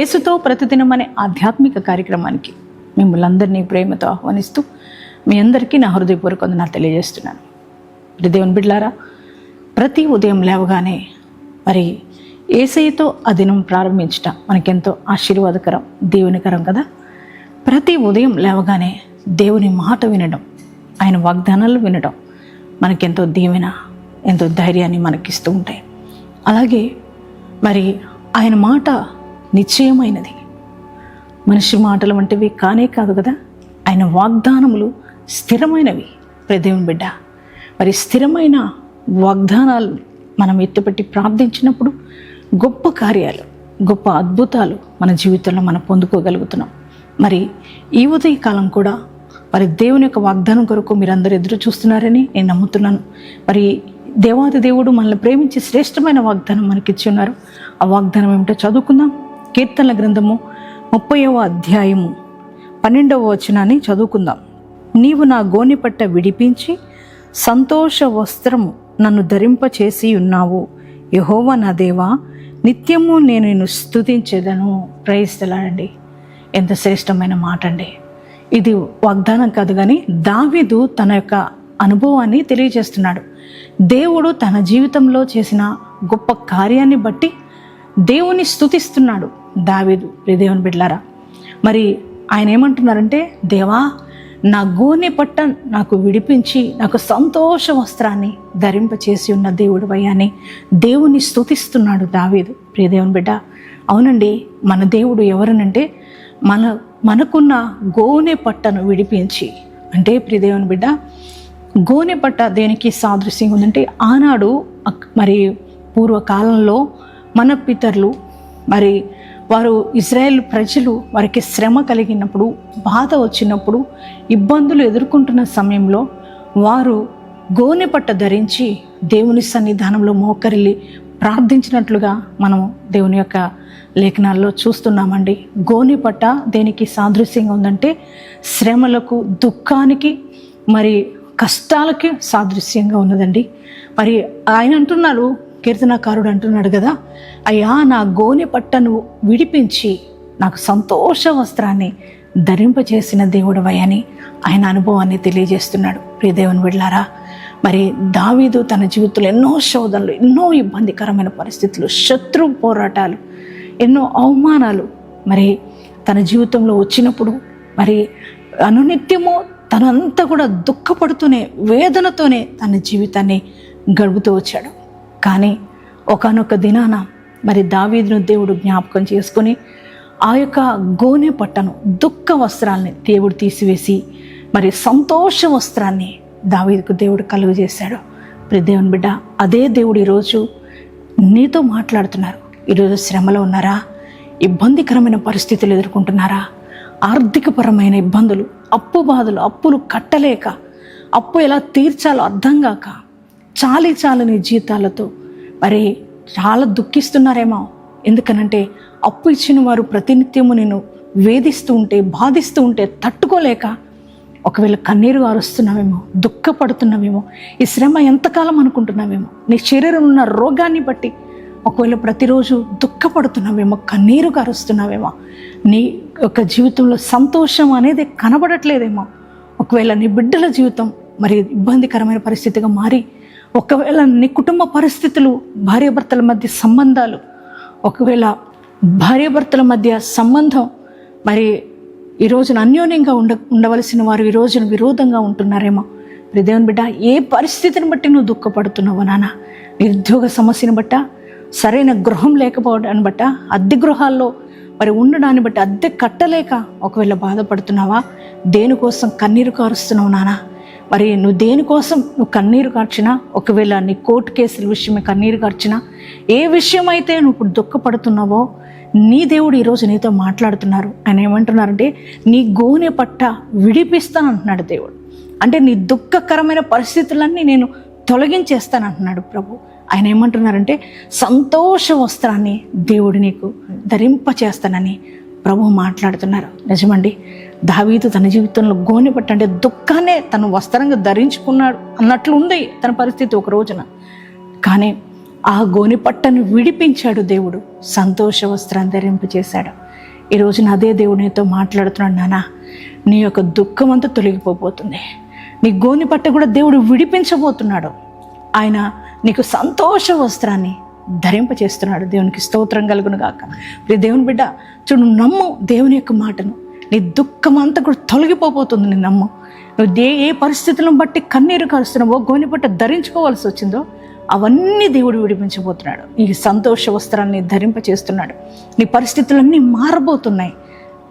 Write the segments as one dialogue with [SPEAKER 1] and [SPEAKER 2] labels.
[SPEAKER 1] యేసుతో ప్రతిదినం అనే ఆధ్యాత్మిక కార్యక్రమానికి మిమ్మల్ని అందరినీ ప్రేమతో ఆహ్వానిస్తూ మీ అందరికీ నా హృదయపూర్వక వందనాలు తెలియజేస్తున్నాను. మరి దేవుని బిడ్లారా ప్రతి ఉదయం లేవగానే మరి ఏసైతో ఆ దినం ప్రారంభించటం మనకెంతో ఆశీర్వాదకరం దేవునికరం కదా? ప్రతి ఉదయం లేవగానే దేవుని మాట వినడం ఆయన వాగ్దానాలు వినడం మనకెంతో దీవెన ఎంతో ధైర్యాన్ని మనకిస్తూ ఉంటాయి. అలాగే మరి ఆయన మాట నిశ్చయమైనది. మనిషి మాటలు వంటివి కానే కాదు కదా? ఆయన వాగ్దానములు స్థిరమైనవి. ప్రదేవుని బిడ్డ మరి స్థిరమైన వాగ్దానాలు మనం ఎత్తుపెట్టి ప్రార్థించినప్పుడు గొప్ప కార్యాలు గొప్ప అద్భుతాలు మన జీవితంలో మనం పొందుకోగలుగుతున్నాం. మరి ఈ ఉదయ కాలం కూడా మరి దేవుని యొక్క వాగ్దానం కొరకు మీరందరూ ఎదురు చూస్తున్నారని నేను నమ్ముతున్నాను. మరి దేవాది దేవుడు మనల్ని ప్రేమించి శ్రేష్టమైన వాగ్దానం మనకిచ్చి ఉన్నారు. ఆ వాగ్దానం ఏమిటో చదువుకుందాం. కీర్తనల గ్రంథము ముప్పైవ అధ్యాయము. పన్నెండవ వచనాన్ని చదువుకుందాం. నీవు నా గోనిపట్ట విడిపించి సంతోష వస్త్రము నన్ను ధరింపచేసి ఉన్నావు. యహోవ నా దేవా నిత్యము నేను నిన్ను స్థుతించేదను ప్రయిస్తలాడండి ఎంత శ్రేష్టమైన మాట అండి. ఇది వాగ్దానం కాదు కానీ దావీదు తన యొక్క అనుభవాన్ని తెలియజేస్తున్నాడు. దేవుడు తన జీవితంలో చేసిన గొప్ప కార్యాన్ని బట్టి దేవుని స్థుతిస్తున్నాడు దావీదు దేవుని బిడ్లారా మరి ఆయన ఏమంటున్నారంటే దేవా నా గోనె పట్ట నాకు విడిపించి నాకు సంతోష వస్త్రాన్ని ధరింపచేసి ఉన్న దేవుడు అని దేవుని స్తుతిస్తున్నాడు దావీదు ప్రియదేవుని బిడ్డ. అవునండి మన దేవుడు ఎవరనంటే మన మనకున్న గోనె పట్టను విడిపించి. అంటే ప్రియదేవుని బిడ్డ గోనె పట్ట దేనికి సాదృశ్యంగా ఉందంటే ఆనాడు మరి పూర్వకాలంలో మన పితరులు మరి వారు ఇజ్రాయెల్ ప్రజలు వారికి శ్రమ కలిగినప్పుడు బాధ వచ్చినప్పుడు ఇబ్బందులు ఎదుర్కొంటున్న సమయంలో వారు గోనె పట్ట ధరించి దేవుని సన్నిధానంలో మోకరిల్లి ప్రార్థించినట్లుగా మనం దేవుని యొక్క లేఖనాల్లో చూస్తున్నామండి. గోని పట్ట దేనికి సాదృశ్యంగా ఉందంటే శ్రమలకు దుఃఖానికి మరి కష్టాలకి సాదృశ్యంగా ఉన్నదండి. మరి ఆయన అంటున్నారు కీర్తనాకారుడు అంటున్నాడు కదా అయ్యా నా గోనె పట్టను విడిపించి నాకు సంతోష వస్త్రాన్ని ధరింపచేసిన దేవుడు అని ఆయన అనుభవాన్ని తెలియజేస్తున్నాడు. ప్రియదేవుని వెళ్ళారా మరి దావీదు తన జీవితంలో ఎన్నో శోధనలు ఎన్నో ఇబ్బందికరమైన పరిస్థితులు శత్రు పోరాటాలు ఎన్నో అవమానాలు మరి తన జీవితంలో వచ్చినప్పుడు మరి అనునిత్యము తనంతా కూడా దుఃఖపడుతూనే వేదనతోనే తన జీవితాన్ని గడుపుతూ వచ్చాడు. కానీ ఒకనొక దినాన మరి దావీదును దేవుడు జ్ఞాపకం చేసుకొని ఆ యొక్క గోనె పట్టను దుఃఖ వస్త్రాల్ని దేవుడు తీసివేసి మరి సంతోష వస్త్రాన్ని దావీదుకు దేవుడు కలుగు చేశాడు దేవుని బిడ్డ అదే దేవుడు ఈరోజు నీతో మాట్లాడుతున్నారు. ఈరోజు శ్రమలో ఉన్నారా? ఇబ్బందికరమైన పరిస్థితులు ఎదుర్కొంటున్నారా? ఆర్థికపరమైన ఇబ్బందులు అప్పు బాధలు అప్పులు కట్టలేక అప్పు ఎలా తీర్చాలో అర్థం కాక చాలి చాలని జీతాలతో. మరి చాలా దుఃఖిస్తున్నారేమో. ఎందుకనంటే అప్పు ఇచ్చిన వారు ప్రతినిత్యము నేను వేధిస్తూ ఉంటే బాధిస్తూ ఉంటే తట్టుకోలేక ఒకవేళ కన్నీరు అరుస్తున్నావేమో దుఃఖపడుతున్నావేమో ఈ శ్రమ ఎంతకాలం అనుకుంటున్నావేమో నీ శరీరం ఉన్న రోగాన్ని బట్టి ఒకవేళ ప్రతిరోజు దుఃఖపడుతున్నావేమో కన్నీరు కారుస్తున్నావేమో నీ యొక్క జీవితంలో సంతోషం అనేది కనబడట్లేదేమో ఒకవేళ నీ బిడ్డల జీవితం మరి ఇబ్బందికరమైన పరిస్థితిగా మారి ఒకవేళ నీ కుటుంబ పరిస్థితులు భార్యాభర్తల మధ్య సంబంధాలు ఒకవేళ భార్యాభర్తల మధ్య సంబంధం మరి ఈ రోజున అన్యోన్యంగా ఉండ ఉండవలసిన వారు ఈ రోజున విరోధంగా ఉంటున్నారేమో. మరి దేవుని బిడ్డ ఏ పరిస్థితిని బట్టి నువ్వు దుఃఖపడుతున్నావు నాన్న? నిరుద్యోగ సమస్యను బట్ట సరైన గృహం లేకపోవడాన్ని బట్ట అద్దె గృహాల్లో మరి ఉండడాన్ని బట్టి అద్దె కట్టలేక ఒకవేళ బాధపడుతున్నావా? దేనికోసం కన్నీరు కారుస్తున్నావు నానా మరి నువ్వు దేనికోసం నువ్వు కన్నీరు కార్చినా ఒకవేళ నీ కోర్టు కేసుల విషయమే కన్నీరు కార్చినా ఏ విషయమైతే నువ్వు ఇప్పుడు దుఃఖపడుతున్నావో నీ దేవుడు ఈరోజు నీతో మాట్లాడుతున్నారు. ఆయన ఏమంటున్నారంటే నీ గోనె పట్ట విడిపిస్తాను అంటున్నాడు దేవుడు. అంటే నీ దుఃఖకరమైన పరిస్థితులన్నీ నేను తొలగించేస్తాను అంటున్నాడు ప్రభు. ఆయన ఏమంటున్నారంటే సంతోష వస్త్రాన్ని దేవుడు నీకు ధరింపచేస్తానని ప్రభు మాట్లాడుతున్నారు. నిజమండి. దావీదు తన జీవితంలో గోనె పట్టంటే దుఃఖాన్నే తను వస్త్రంగా ధరించుకున్నాడు అన్నట్లు ఉంది తన పరిస్థితి ఒక రోజున. కానీ ఆ గోని పట్టను విడిపించాడు దేవుడు. సంతోష వస్త్రాన్ని ధరింపజేశాడు ఈ రోజున అదే దేవుడు నీతో మాట్లాడుతున్నాడు నానా. నీ యొక్క దుఃఖం అంతా తొలగిపోబోతుంది. నీ గోని పట్ట కూడా దేవుడు విడిపించబోతున్నాడు. ఆయన నీకు సంతోష వస్త్రాన్ని ధరింపచేస్తున్నాడు దేవునికి స్తోత్రం కలుగును గాక. దేవుని బిడ్డ చూడు నమ్ము దేవుని యొక్క మాటను. నీ దుఃఖం అంతా కూడా తొలగిపోబోతుంది నీ నమ్ము నువ్వు ఏ ఏ పరిస్థితులను బట్టి కన్నీరు కలుస్తున్నావో గోని పట్ట ధరించుకోవాల్సి వచ్చిందో అవన్నీ దేవుడు విడిపించబోతున్నాడు. నీ సంతోష వస్త్రాన్ని ధరింపచేస్తున్నాడు. నీ పరిస్థితులన్నీ మారబోతున్నాయి.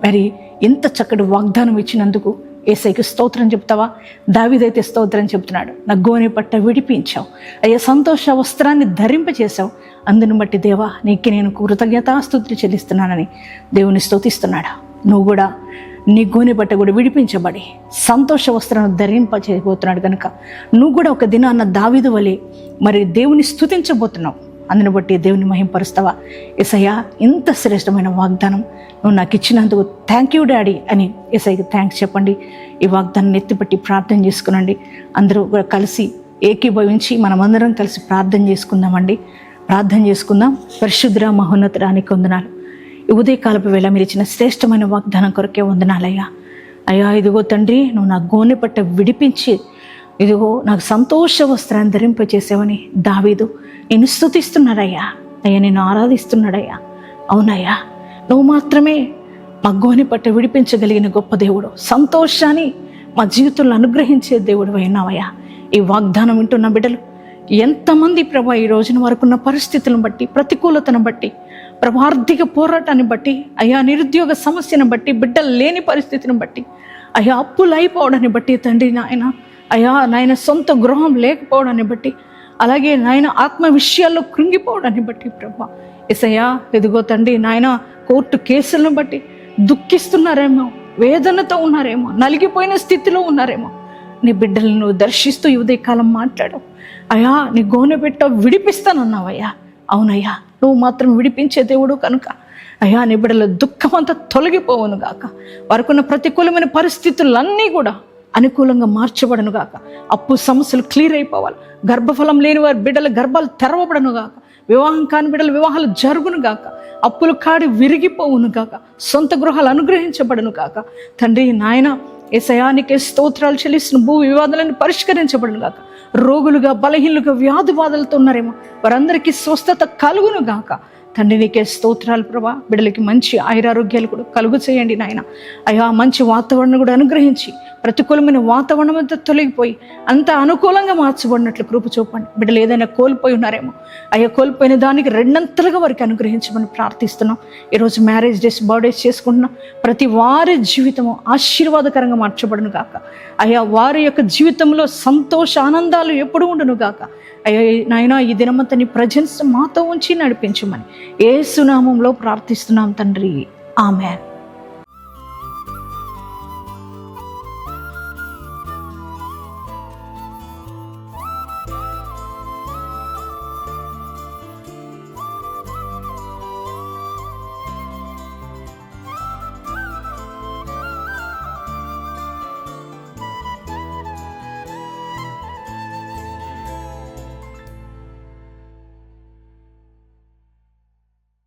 [SPEAKER 1] మరి ఎంత చక్కటి వాగ్దానం ఇచ్చినందుకు ఏసైకి స్తోత్రం చెప్తావా? దావిదైతే స్తోత్రం చెప్తున్నాడు. నా గోని పట్ట విడిపించావు. అయ్యా సంతోష వస్త్రాన్ని ధరింపచేశావు. అందును బట్టి దేవా నీకు నేను కృతజ్ఞతాస్తుతులు చెల్లిస్తున్నానని దేవుని స్తోతిస్తున్నాడు? నువ్వు కూడా నీ గోని బట్ట కూడా విడిపించబడి సంతోష వస్త్రాన్ని ధరింపచేయబోతున్నాడు కనుక నువ్వు కూడా ఒక దినాన్న దావిదు వలె మరి దేవుని స్థుతించబోతున్నావు అందుని బట్టి దేవుని మహింపరుస్తావా? ఎసయ్యా ఇంత శ్రేష్టమైన వాగ్దానం నువ్వు నాకు ఇచ్చినందుకు థ్యాంక్ యూ డాడీ అని ఎసైకి థ్యాంక్స్ చెప్పండి. ఈ వాగ్దానం ఎత్తిపట్టి ప్రార్థన చేసుకునండి. అందరూ కూడా కలిసి ఏకీభవించి మనమందరం కలిసి ప్రార్థన చేసుకుందామండి. ప్రార్థన చేసుకుందాం. పరిశుద్ర మహోన్నతరానికి వందనాలు ఉదయకాలపు వేళ మీరు ఇచ్చిన శ్రేష్టమైన వాగ్దానం కొరకే వందనాలయ్యా. అయ్యా ఇదిగో తండ్రి నువ్వు నా గోనె పట్ట విడిపించి ఇదిగో నాకు సంతోష వస్త్రాన్ని ధరింపచేసావని దావీదు నేను స్థుతిస్తున్నాడయ్యా అయ్యా నేను ఆరాధిస్తున్నాడయ్యా. అవునయ్యా నువ్వు మాత్రమే మా గోని పట్ట విడిపించగలిగిన గొప్ప దేవుడు సంతోషాన్ని మా జీవితంలో అనుగ్రహించే దేవుడు అయినావయ్యా ఈ వాగ్దానం వింటున్న బిడ్డలు ఎంతమంది ప్రభా ఈ రోజున వరకున్న పరిస్థితులను బట్టి ప్రతికూలతను బట్టి ప్రభార్థిక పోరాటాన్ని బట్టి అయ్యా నిరుద్యోగ సమస్యను బట్టి బిడ్డలు లేని పరిస్థితిని బట్టి అయ్యా అప్పులు అయిపోవడాన్ని బట్టి తండ్రి నాయన అయ్యా నాయన సొంత గృహం లేకపోవడాన్ని బట్టి అలాగే నాయన ఆత్మ విషయాల్లో కృంగిపోవడాన్ని బట్టి ప్రభా ఎసయ్యా ఎదుగో తండ్రి నాయన కోర్టు కేసులను బట్టి దుఃఖిస్తున్నారేమో వేదనతో ఉన్నారేమో నలిగిపోయిన స్థితిలో ఉన్నారేమో నీ బిడ్డలను దర్శిస్తూ ఉదయకాలం మాట్లాడవు. అయ్యా నీ గోనె పెట్ట విడిపిస్తానన్నావయ్యా. అవునయ్యా. నువ్వు మాత్రం విడిపించే దేవుడు కనుక. అయ్యా నీ బిడ్డల దుఃఖం అంతా తొలగిపోవును గాక. వారికున్న ప్రతికూలమైన పరిస్థితులన్నీ కూడా అనుకూలంగా మార్చబడను గాక. అప్పు సమస్యలు క్లియర్ అయిపోవాలి. గర్భఫలం లేని వారి బిడ్డల గర్భాలు తెరవబడను గాక. వివాహం కాని బిడ్డల వివాహాలు జరుగును గాక. అప్పులు కాడి విరిగిపోవును గాక. సొంత గృహాలు అనుగ్రహించబడను గాక. తండ్రి నాయన శయానికి స్తోత్రాలు చెల్లిస్తున్న భూ వివాదాలను పరిష్కరించబడను గాక. రోగులుగా బలహీనులుగా వ్యాధి బాధలతో ఉన్నారేమో. వారందరికీ స్వస్థత కలుగును గాక. తండ్రి నీకే స్తోత్రాలు ప్రభా. బిడ్డలకి మంచి ఆయురారోగ్యాలు కూడా కలుగు చేయండి నాయన. అయ్యా మంచి వాతావరణం కూడా అనుగ్రహించి ప్రతికూలమైన వాతావరణం అంతా తొలగిపోయి అంత అనుకూలంగా మార్చబడినట్లు కృప చూపండి. బిడ్డలు ఏదైనా కోల్పోయి ఉన్నారేమో అయ్యా కోల్పోయిన దానికి రెండంతలుగా వారికి అనుగ్రహించమని ప్రార్థిస్తున్నాం. ఈరోజు మ్యారేజ్ డేస్ బర్త్డేస్ చేసుకుంటున్నాం ప్రతి వారి జీవితము ఆశీర్వాదకరంగా మార్చబడును గాక. అయ్యా వారి యొక్క జీవితంలో సంతోష ఆనందాలు ఎప్పుడు ఉండును గాక. అయ్యా నాయన ఈ దినమంతా నీ ప్రజెన్స్ మాతో ఉంచి నడిపించమని ఏ సునామంలో ప్రార్థిస్తున్నాం తండ్రి. ఆమె